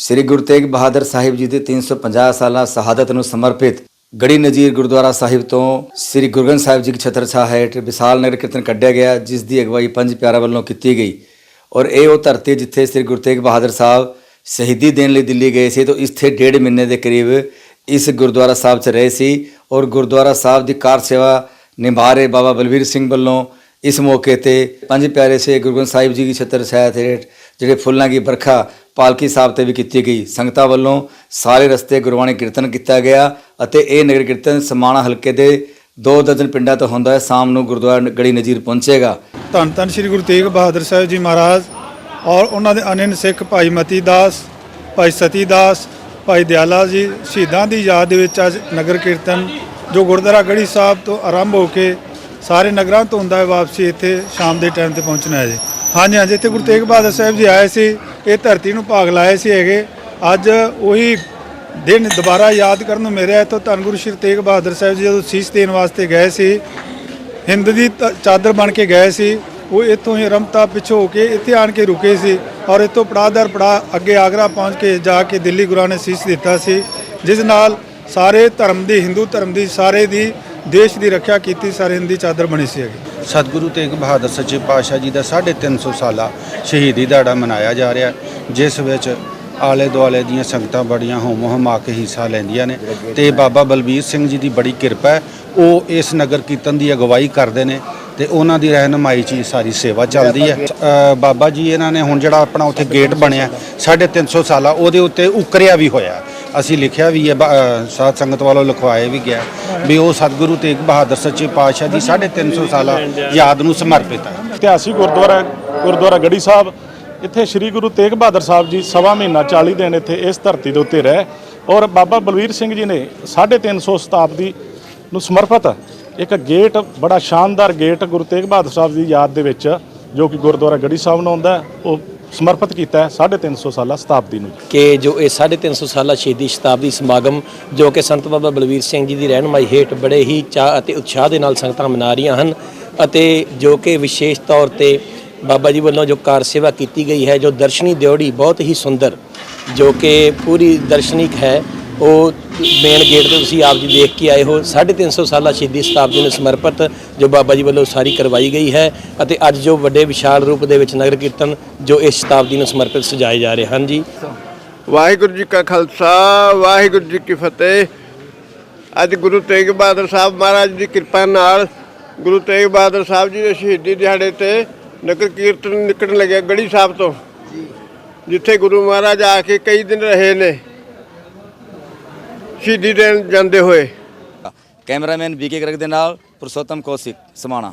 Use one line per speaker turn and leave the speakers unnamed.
ਸ੍ਰੀ ਗੁਰੂ ਤੇਗ ਬਹਾਦਰ ਸਾਹਿਬ ਜੀ ਦੇ 350 ਸਾਲਾ ਸ਼ਹਾਦਤ ਨੂੰ ਸਮਰਪਿਤ ਗੜੀ ਨਜੀਰ ਗੁਰਦੁਆਰਾ ਸਾਹਿਬ ਤੋਂ ਸ੍ਰੀ ਗੁਰੂ ਗ੍ਰੰਥ ਸਾਹਿਬ ਜੀ ਦੀ ਛਤਰ ਹੇਠ ਵਿਸ਼ਾਲ ਨਗਰ ਕੀਰਤਨ ਕੱਢਿਆ ਗਿਆ, ਜਿਸ ਦੀ ਅਗਵਾਈ ਪੰਜ ਪਿਆਰਾਂ ਵੱਲੋਂ ਕੀਤੀ ਗਈ। ਔਰ ਇਹ ਉਹ ਧਰਤੀ ਜਿੱਥੇ ਸ੍ਰੀ ਗੁਰੂ ਤੇਗ ਬਹਾਦਰ ਸਾਹਿਬ ਸ਼ਹੀਦੀ ਦੇਣ ਲਈ ਦਿੱਲੀ ਗਏ ਸੀ, ਤਾਂ ਇੱਥੇ ਡੇਢ ਮਹੀਨੇ ਦੇ ਕਰੀਬ ਇਸ ਗੁਰਦੁਆਰਾ ਸਾਹਿਬ 'ਚ ਰਹੇ ਸੀ। ਔਰ ਗੁਰਦੁਆਰਾ ਸਾਹਿਬ ਦੀ ਕਾਰ ਸੇਵਾ ਨਿਭਾ ਰਹੇ ਬਾਬਾ ਬਲਵੀਰ ਸਿੰਘ ਵੱਲੋਂ ਇਸ ਮੌਕੇ ਤੇ ਪੰਜ ਪਿਆਰੇ ਸੇ ਗੁਰੂ ਗ੍ਰੰਥ ਸਾਹਿਬ ਜੀ ਦੀ ਛਤਰ ਛਾਇਆ ਤੇ ਜਿਹੜੇ ਫੁੱਲਾਂ ਦੀ ਵਰਖਾ ਪਾਲਕੀ ਸਾਹਿਬ ਤੇ ਵੀ ਕੀਤੀ ਗਈ। ਸੰਗਤਾਂ ਵੱਲੋਂ ਸਾਰੇ ਰਸਤੇ ਗੁਰਬਾਣੀ ਕੀਰਤਨ ਕੀਤਾ ਗਿਆ ਅਤੇ ਇਹ ਨਗਰ ਕੀਰਤਨ ਸਮਾਣਾ ਹਲਕੇ ਦੇ ਦੋ ਦਰਜਨ ਪਿੰਡਾਂ ਤੋਂ ਹੁੰਦਾ ਹੈ। ਸ਼ਾਮ ਨੂੰ ਗੁਰਦੁਆਰਾ ਗੜੀ ਨਜੀਰ ਪਹੁੰਚੇਗਾ।
ਧੰਨ ਧੰਨ ਸ੍ਰੀ ਗੁਰੂ ਤੇਗ ਬਹਾਦਰ ਸਾਹਿਬ ਜੀ ਮਹਾਰਾਜ ਔਰ ਉਹਨਾਂ ਦੇ ਅਨੰਨ ਸਿੱਖ ਭਾਈ ਮਤੀ ਦਾਸ, ਭਾਈ ਸਤੀ ਦਾਸ, ਭਾਈ ਦਿਆਲਾ ਜੀ, ਸ਼ਹੀਦਾਂ ਦੀ ਯਾਦ ਦੇ ਵਿੱਚ ਅੱਜ ਨਗਰ ਕੀਰਤਨ ਜੋ ਗੁਰਦੁਆਰਾ ਗੜੀ ਸਾਹਿਬ ਤੋਂ ਆਰੰਭ ਹੋ ਕੇ ਸਾਰੇ ਨਗਰਾਂ ਤੋਂ ਹੁੰਦਾ ਹੈ ਵਾਪਸੀ ਇੱਥੇ ਸ਼ਾਮ ਦੇ ਟਾਈਮ ਤੇ ਪਹੁੰਚਣਾ ਹੈ ਜੀ। ਹਾਂਜੀ ਹਾਂਜੀ, ਇੱਥੇ ਗੁਰੂ ਤੇਗ ਬਹਾਦਰ ਸਾਹਿਬ ਜੀ ਆਏ ਸੀ, ਇਹ ਧਰਤੀ ਨੂੰ ਭਾਗ ਲਾਏ ਸੀ ਹੈਗੇ। ਅੱਜ ਉਹੀ ਦਿਨ ਦੁਬਾਰਾ ਯਾਦ ਕਰਨ ਨੂੰ ਮਿਲਿਆ, ਇੱਥੋਂ ਧੰਨ ਗੁਰੂ ਸ਼੍ਰੀ ਤੇਗ ਬਹਾਦਰ ਸਾਹਿਬ ਜੀ ਜਦੋਂ ਸੀਸ ਦੇਣ ਵਾਸਤੇ ਗਏ ਸੀ, ਹਿੰਦ ਦੀ ਤ- ਚਾਦਰ ਬਣ ਕੇ ਗਏ ਸੀ, ਉਹ ਇੱਥੋਂ ਹੀ ਰਮਤਾ ਪਿੱਛੋਂ ਕੇ ਇੱਥੇ ਆਣ ਕੇ ਰੁਕੇ ਸੀ ਔਰ ਇੱਥੋਂ ਪੜਾਦਰ ਪੜਾ ਅੱਗੇ ਆਗਰਾ ਪਹੁੰਚ ਕੇ ਜਾ ਕੇ ਦਿੱਲੀ ਗੁਰਾਂ ਨੇ ਸੀਸ ਦਿੱਤਾ ਸੀ, ਜਿਸ ਨਾਲ ਸਾਰੇ ਧਰਮ ਦੀ, ਹਿੰਦੂ ਧਰਮ ਦੀ, ਸਾਰੇ ਦੀ ਦੇਸ਼ ਦੀ ਰੱਖਿਆ ਕੀਤੀ, ਸਾਰੇ ਹਿੰਦੀ ਚਾਦਰ ਬਣੀ ਸੀ ਹੈਗੀ।
ਸਤਿਗੁਰੂ ਤੇਗ ਬਹਾਦਰ ਸੱਚੇ ਪਾਤਸ਼ਾਹ ਜੀ ਦਾ 350 ਸਾਲਾ ਸ਼ਹੀਦੀ ਦਿਹਾੜਾ ਮਨਾਇਆ ਜਾ ਰਿਹਾ ਜਿਸ ਵਿੱਚ ਆਲੇ ਦੁਆਲੇ ਦੀਆਂ ਸੰਗਤਾਂ ਬੜੀਆਂ ਹੋਮ ਹਮਾ ਕੇ ਹਿੱਸਾ ਲੈਂਦੀਆਂ ਨੇ ਤੇ ਬਾਬਾ ਬਲਬੀਰ ਸਿੰਘ ਜੀ ਦੀ ਬੜੀ ਕਿਰਪਾ ਹੈ, ਉਹ ਇਸ ਨਗਰ ਕੀਰਤਨ ਦੀ ਅਗਵਾਈ ਕਰਦੇ ਨੇ ਤੇ ਉਹਨਾਂ ਦੀ ਰਹਿਨਮਾਈ 'ਚ ਹੀ ਸਾਰੀ ਸੇਵਾ ਚੱਲਦੀ ਹੈ। ਬਾਬਾ ਜੀ ਇਹਨਾਂ ਨੇ ਹੁਣ ਜਿਹੜਾ ਆਪਣਾ ਉੱਥੇ ਗੇਟ ਬਣਿਆ 350 ਸਾਲਾ ਉਹਦੇ ਉੱਤੇ ਉਕਰਿਆ ਵੀ ਹੋਇਆ। ਅਸੀਂ ਲਿਖਿਆ ਵੀ ਹੈ, ਬ- ਸਾਧ ਸੰਗਤ ਵੱਲੋਂ ਲਿਖਵਾਇਆ ਵੀ ਗਿਆ। ਵੀ ਉਹ ਸਤਿਗੁਰੂ ਤੇਗ ਬਹਾਦਰ ਸੱਚੇ ਪਾਤਸ਼ਾਹ ਦੀ 350 ਸਾਲਾ ਯਾਦ ਨੂੰ ਸਮਰਪਿਤ ਹੈ।
ਇਤਿਹਾਸਿਕ ਗੁਰਦੁਆਰਾ ਗੁਰਦੁਆਰਾ ਗੜੀ ਸਾਹਿਬ, ਇੱਥੇ ਸ੍ਰੀ ਗੁਰੂ ਤੇਗ ਬਹਾਦਰ ਸਾਹਿਬ ਜੀ ਸਵਾ ਮਹੀਨਾ 40 ਦਿਨ ਇੱਥੇ ਇਸ ਧਰਤੀ ਦੇ ਉੱਤੇ ਰਹਿ ਔਰ ਬਾਬਾ ਬਲਵੀਰ ਸਿੰਘ ਜੀ ਨੇ 350 ਸ਼ਤਾਬਦੀ ਨੂੰ ਸਮਰਪਿਤ ਇੱਕ ਗੇਟ, ਬੜਾ ਸ਼ਾਨਦਾਰ ਗੇਟ ਗੁਰੂ ਤੇਗ ਬਹਾਦਰ ਸਾਹਿਬ ਦੀ ਯਾਦ ਦੇ ਵਿੱਚ, ਜੋ ਕਿ ਗੁਰਦੁਆਰਾ ਗੜੀ ਸਾਹਿਬ ਨੂੰ ਆਉਂਦਾ ਉਹ ਸਮਰਪਿਤ ਕੀਤਾ ਹੈ 350 ਸਾਲਾ ਸ਼ਤਾਬਦੀ ਨੂੰ।
ਕਿ ਜੋ ਇਹ 350 ਸਾਲਾ ਸ਼ਹੀਦੀ ਸ਼ਤਾਬਦੀ ਸਮਾਗਮ, ਜੋ ਕਿ ਸੰਤ ਬਾਬਾ ਬਲਵੀਰ ਸਿੰਘ ਜੀ ਦੀ ਰਹਿਨਮਾਈ ਹੇਠ ਬੜੇ ਹੀ ਚਾਅ ਅਤੇ ਉਤਸ਼ਾਹ ਦੇ ਨਾਲ ਸੰਗਤਾਂ ਮਨਾ ਰਹੀਆਂ ਹਨ ਅਤੇ ਜੋ ਕਿ ਵਿਸ਼ੇਸ਼ ਤੌਰ ਤੇ ਬਾਬਾ ਜੀ ਵੱਲੋਂ ਜੋ ਕਾਰ ਸੇਵਾ ਕੀਤੀ ਗਈ ਹੈ, ਜੋ ਦਰਸ਼ਨੀ ਦਿਉੜੀ ਬਹੁਤ ਹੀ ਸੁੰਦਰ, ਜੋ ਕਿ ਪੂਰੀ ਦਰਸ਼ਨਿਕ ਹੈ ਉਹ ਮੇਨ ਗੇਟ ਤੇ ਤੁਸੀਂ ਆਪ ਜੀ ਦੇਖ ਕੇ ਆਏ ਹੋ। 350 ਸਾਲਾ ਸ਼ਹੀਦੀ ਸ਼ਤਾਬਦੀ ਨੂੰ ਸਮਰਪਿਤ ਜੋ ਬਾਬਾ ਜੀ ਵੱਲੋਂ ਸਾਰੀ ਕਰਵਾਈ ਗਈ ਹੈ ਅਤੇ ਅੱਜ ਜੋ ਵੱਡੇ ਵਿਸ਼ਾਲ ਰੂਪ ਦੇ ਵਿੱਚ ਨਗਰ ਕੀਰਤਨ ਜੋ ਇਸ ਸ਼ਤਾਬਦੀ ਨੂੰ ਸਮਰਪਿਤ ਸਜਾਏ ਜਾ ਰਹੇ ਹਨ। ਜੀ
ਵਾਹਿਗੁਰੂ ਜੀ ਕਾ ਖਾਲਸਾ ਵਾਹਿਗੁਰੂ ਜੀ ਕੀ ਫਤਿਹ। ਅੱਜ ਗੁਰੂ ਤੇਗ ਬਹਾਦਰ ਸਾਹਿਬ ਮਹਾਰਾਜ ਦੀ ਕਿਰਪਾ ਨਾਲ ਗੁਰੂ ਤੇਗ ਬਹਾਦਰ ਸਾਹਿਬ ਜੀ ਦੇ ਸ਼ਹੀਦੀ ਦਿਹਾੜੇ ਤੇ ਨਗਰ ਕੀਰਤਨ ਨਿਕਲਣ ਲੱਗਿਆ ਗੜੀ ਸਾਹਿਬ ਤੋਂ ਜਿੱਥੇ ਗੁਰੂ ਮਹਾਰਾਜ ਆ ਕੇ ਕਈ ਦਿਨ ਰਹੇ ਨੇ। ਸ਼ਹੀਦੀ ਦੇਣ ਜਾਂਦੇ ਹੋਏ।
ਕੈਮਰਾਮੈਨ ਬੀਕੇ ਗਰਗ ਦੇ ਨਾਲ ਪੁਰਸ਼ੋਤਮ ਕੌਸ਼ਿਕ ਸਮਾਣਾ।